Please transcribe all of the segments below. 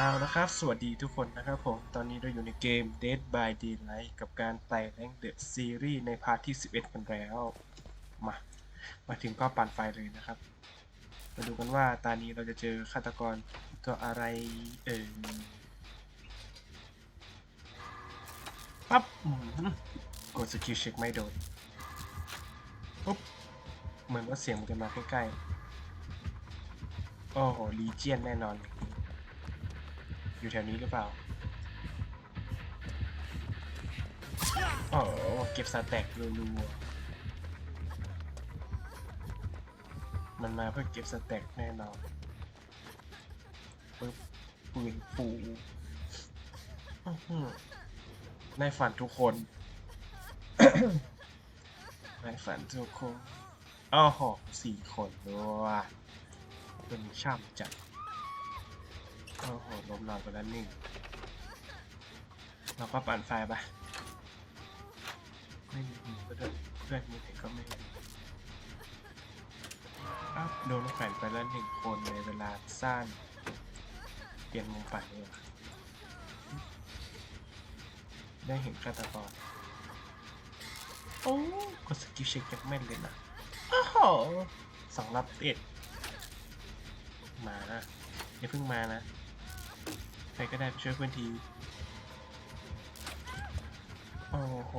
เอาละครับ สวัสดีทุกคนนะครับผม ตอนนี้เราอยู่ในเกม Dead by Daylight กับการไต่แรงเดอะซีรีส์ในพาร์ทที่ 11 กันแล้ว มา มาถึงก็ปั่นไฟเลยนะครับ มาดูกันว่าตอนนี้เราจะเจอฆาตกรตัวอะไรเอ่ยปั๊บกดสกิลเช็คไม่โดนปุ๊บ เหมือนว่าเสียงมันจะมาใกล้ๆ โอ้โหลีเจียนแน่นอน อยู่แถวนี้หรือเปล่าโอ้เก็บสแต็กรัวๆมันมาเพื่อเก็บสแต็กแน่นอนปึ๊บปืนปูในฝันทุกคนในฝันทุกคนอ้าวโหสี่คนด้วยเป็นช่ำจัด โอ้โหล้มนอนไปแล้วหนึ่งเราก็ปั่นไฟไปไม่มีหินก็เดินเพื่อนมีแต่ก็ไม่เห็นอ้าวโดนแขวนไปแล้วหนึ่งคนในเวลาสั้นเปลี่ยนมุมปั่นเลยได้เห็นฆาตกรโอ้กดสกิลเช็คยังแม่นเลยนะโอ้โหสองรับเอ็ดมานะอย่าเพิ่งมานะ ครก็ได้ไปช่วยเพื่อนที โอ้โห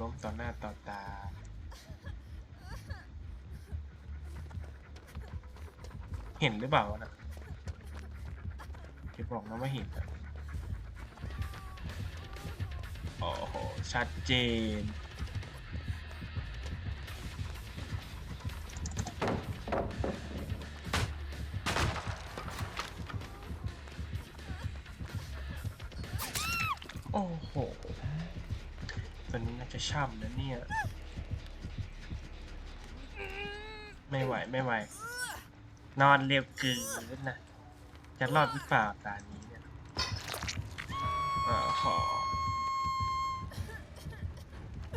ล้มต่อหน้าต่อตา เห็นหรือเปล่าวะนะจะบอกนะว่าเห็นอะโอ้โห ชัดเจน โอ้โหตัวนี้น่าจะช่ำนะเนี่ย ไม่ไหวไม่ไหว นอนเร็วเกินนะ จะรอดหรือเปล่าตานี้เนี่ยอ๋อหอ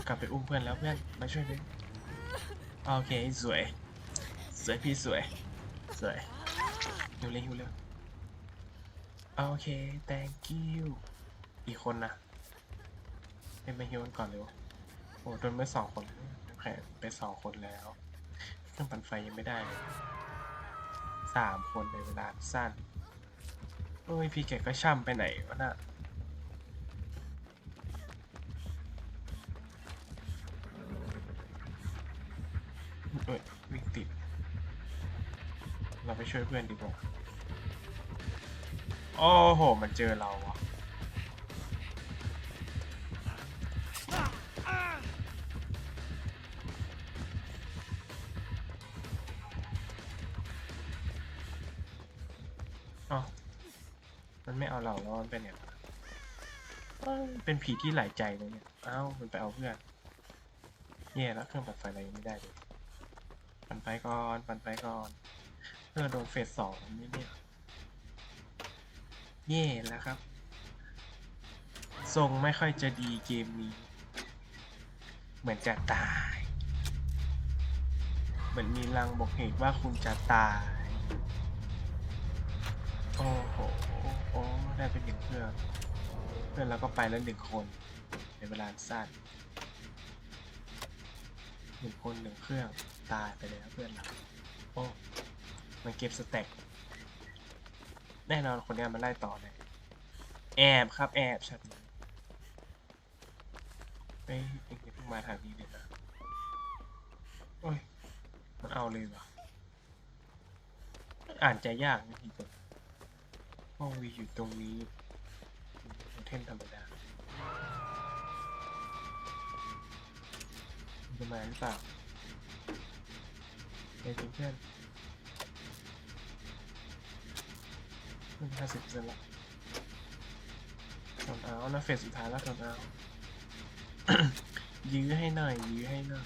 กลับไปอุ้มเพื่อนแล้วเพื่อน มาช่วยด้วยโอเค สวย สวยพี่สวย สวยหิวเลยหิวเลยโอเค thank you กคนนะเป็นไปฮิวกันก่อนเร็วโอ้โดนไปสองคนแข่ไปสองคนแล้วเครื่องปั่นไฟยังไม่ได้สามคนในเวลาสั้นโอ้ยพี่แกก็ช่ำไปไหนวะน่ะเอ้ยวิ่งติด เราไปช่วยเพื่อนดีกว่า โอ้โห มันเจอเราอะ อ๋อมันไม่เอาเราแล้วมันเป็นเนี่ยเอ้ยเป็นผีที่หลายใจเลยเนี่ย เอ้า มันไปเอาเพื่อนแย่แล้วเครื่องปัดไฟอะไรยังไม่ได้เลย ปั่นไปก่อน ปั่นไปก่อนเพื่อโดนเฟสสองนี่เนี่ยแย่แล้วครับ ทรงไม่ค่อยจะดีเกมนี้ เหมือนจะตาย เหมือนมีลังบอกเหตุว่าคุณจะตาย โอ้โหโอ้ได้เป็นหนึ่งเครื่องเพื่อนเราก็ไปแล้วหนึ่งคน ในเวลาสั้นหนึ่งคนหนึ่งเครื่องตายไปแล้วเพื่อนเราโอ้มันเก็บสแต็กแน่นอนคนนี้มันไล่ต่อเลยแอบครับแอบชัดเลยไปเอ็งเพิ่งมาทางนี้เลยนะโอ้ยมันเอาเลยวะอ่านใจยากนะทีตัว ห้องวีอยู่ตรงนี้เทลธรรมดาจะมาหรือเปล่าเฮ้ยเพื่อนมันห้าสิบเปอร์เซ็นละทนเอานะเฟสสุดท้ายแล้วทนเอายื้อให้หน่อยยื้อให้หน่อย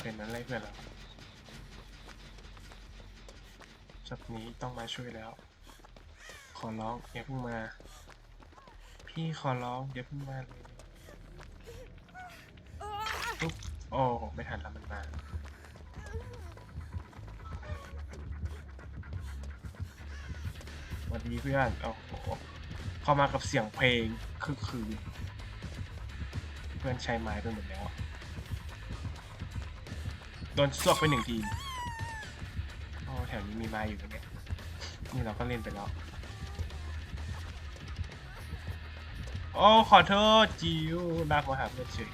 เป็นนั้นไรเพื่อนเรา จับนี้ต้องมาช่วยแล้ว ขอร้องอย่าเพิ่งมา พี่ขอร้องอย่าเพิ่งมาเลยปุ๊บโอ้ไม่ทันแล้วมันมาทีเพื่อนโอ้โหเข้ามากับเสียงเพลงคือคือ เพื่อนใช้ไม้ไปหมดแล้ว โดนซวกไปหนึ่งที แถวนี้มีไม้อยู่นะเนี่นี่เราก็เล่นไปแล้ว โอ้ ขอโทษ จิวลากมาหาเพื่อนเฉย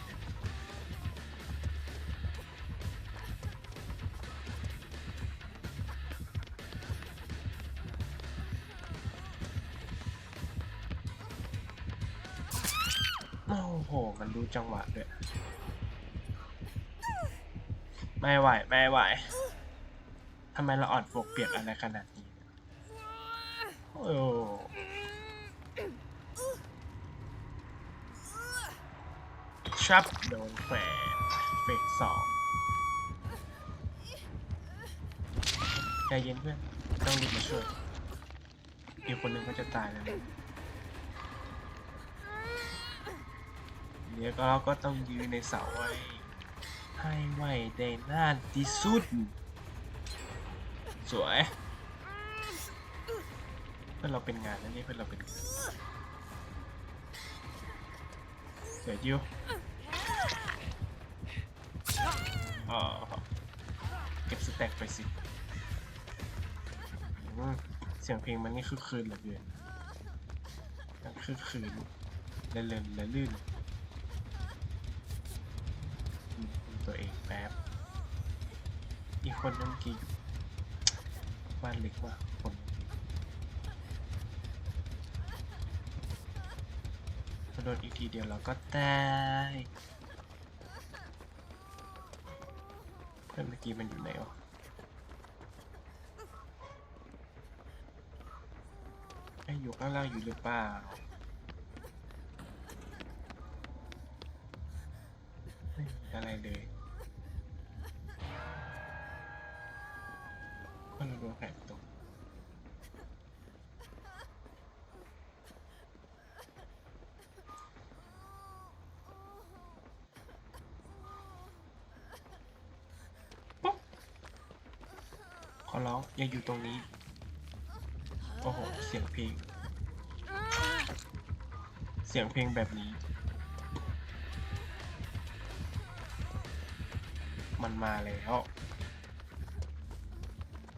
โอ้โห มันรู้จังหวะด้วย ไม่ไหว ไม่ไหว ทำไมเราอ่อนปวกเปียกอะไรขนาดนี้ โอ้ชับโดนแฝงเฟสสองใจเย็นเพื่อน ต้องรีบมาช่วย อีกคนหนึ่งก็จะตายแล้วนะเดี๋ยวก็เราก็ต้องยืนในเสาไว้ ให้ไหวได้นานที่สุด สวย เพื่อนเราเป็นงานนะนี่เพื่อนเราเป็นสวยจิวอ๋อเก็บสแต็กไปสิเสียงเพลงมันนี่คือคืนเหลือเกินคือคืนละเลินละลื่นอืมดูตัวเองแป๊บอีกคนนึงกี่ บ้านเล็กกว่าคนพอโดนอีกทีเดียวเราก็ตายเพื่อนเมื่อกี้มันอยู่ไหนวะไอ้อยู่ข้างล่างอยู่หรือเปล่าไม่มีอะไรเลย อร้องอย่าอยู่ตรงนี้ โอ้โห เสียงเพลง เสียงเพลงแบบนี้ มันมาแล้ว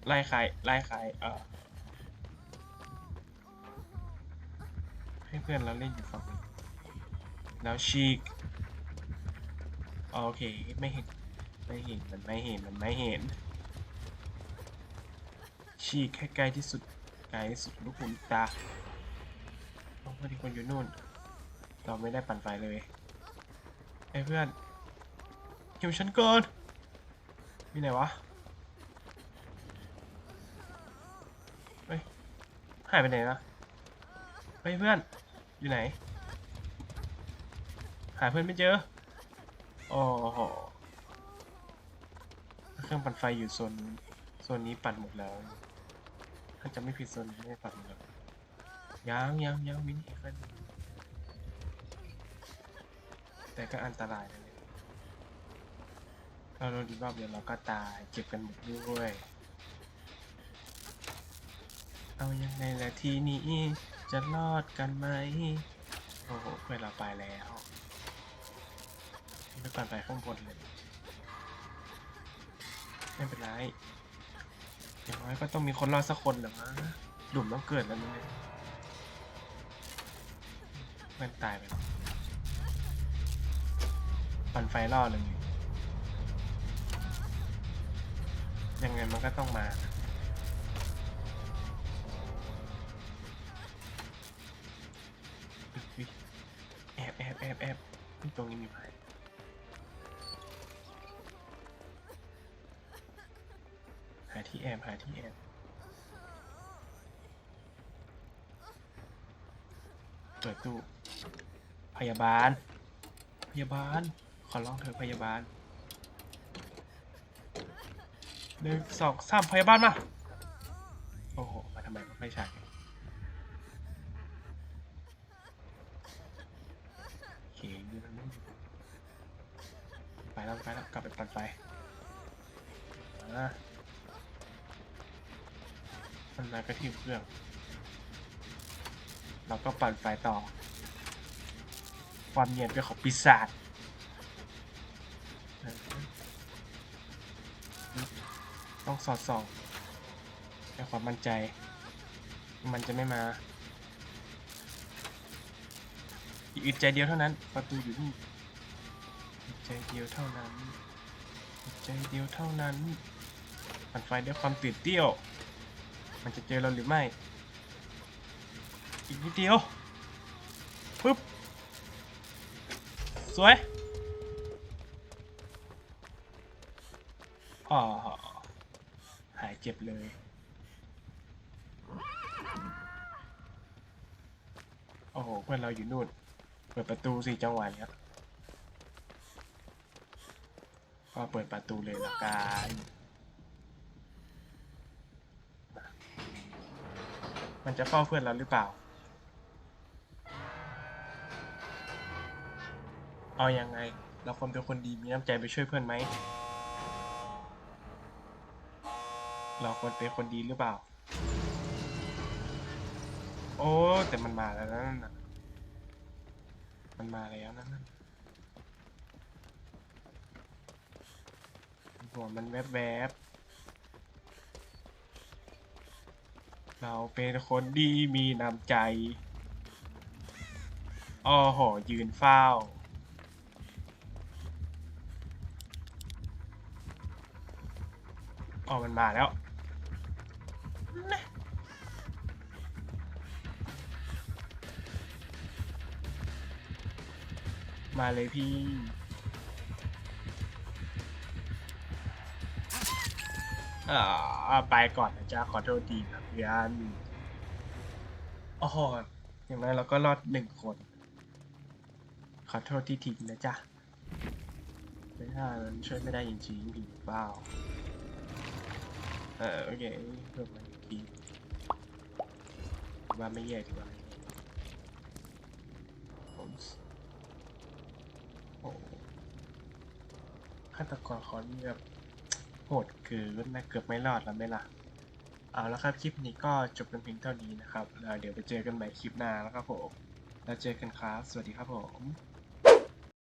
ไล่ใครไล่ใครเออให้เพื่อนเราเล่นอยู่ฝั่งนี้แล้วฉีกโอเค ไม่เห็น ไม่เห็น มันไม่เห็น มันไม่เห็น ฉีกแค่ไกลที่สุดไกลที่สุดลูกหูลูกตาโอ้พอดีคนอยู่นู่น เราไม่ได้ปั่นไฟเลยไอ้เพื่อนคิวฉันก่อนมีไหนวะเฮ้ยหายไปไหนนะเฮ้ยเพื่อนอยู่ไหน หาเพื่อนไม่เจอโอ้โหเครื่องปั่นไฟอยู่โซนโซนนี้ปั่นหมดแล้วาจะไม่ผิดโซนนี้ไม่ปั่นหมดแล้วยังยังยังมินิอีกคันแต่ก็อันตรายนะเนี่ยเราโดนดีรอบเดียวเราก็ตายเจ็บกันหมดด้วย เอายังไงละทีนี้ จะรอดกันไหม โอ้โหเพื่อนเราไปแล้วไปก่อนไปข้างบนเลย ไม่เป็นไร อย่างน้อยก็ต้องมีคนรอดสักคนหรือมั้งหลุมต้องเกิดแล้วนี่เพื่อนตายไปแล้วปั่นไฟรอดเลยยังไงมันก็ต้องมาแอบแอบแอบแอบตรงนี้มีไม้าที่แอบหาที่แอบเปิดตู้พยาบาล พยาบาล ขอร้องเถอะพยาบาลหนึ่งสองสามพยาบาลมา โอ้โห มาทำไมไม่ใช่โอเคนี่มันไม่ไปแล้วไปแล้วกลับไปปั่นไฟอ่า มันมากระทิบเครื่อง เราก็ปั่นไฟต่อ ความเนียนเป็นของปีศาจต้องสอดส่องให้ความมั่นใจ มันจะไม่มา อีกอึดใจเดียวเท่านั้น ประตูอยู่นี่อึดใจเดียวเท่านั้นอึดใจเดียวเท่านั้น ปั่นไฟด้วยความตื่นเตี้ยว มันจะเจอเราหรือไม่ อีกนิดเดียวปึ๊บ สวยอ๋อหายเจ็บเลย โอ้โห เพื่อนเราอยู่นู่น เปิดประตูสิจังหวะเนี้ยก็เปิดประตูเลยละกัน มันจะเฝ้าเพื่อนเราหรือเปล่า เอาอยังไง เราควรเป็นคนดีมีน้ำใจไปช่วยเพื่อนไหม เราควรเป็นคนดีหรือเปล่า โอ้ แต่มันมาแล้วนั่นน่ะ มันมาแล้วนั่นน่ะหัวมันแวบๆ เราเป็นคนดีมีน้ำใจอ้อโหยืนเฝ้า อ๋อ มันมาแล้วนะมาเลยพี่อ่าไปก่อนนะจ๊ะ ขอโทษทีนะเพื่อนโอ้โหอย่างนั้นเราก็รอดหนึ่งคน ขอโทษที่ทิ้งนะจ๊ะ ไม่ได้มันช่วยไม่ได้จริงๆผิดเปล่าเออโอเคเพิ่มมาอีกทีว่าไม่แยกดีกว่าผมโอ้ฆาตกรเขานี่แบบโหดเกินนะเกือบไม่รอดแล้วไหมล่ะ เอาแล้วครับคลิปนี้ก็จบกันเพียงเท่านี้นะครับแล้วเดี๋ยวไปเจอกันใหม่คลิปหน้าแล้วครับผมแล้วเจอกันครับ สวัสดีครับผม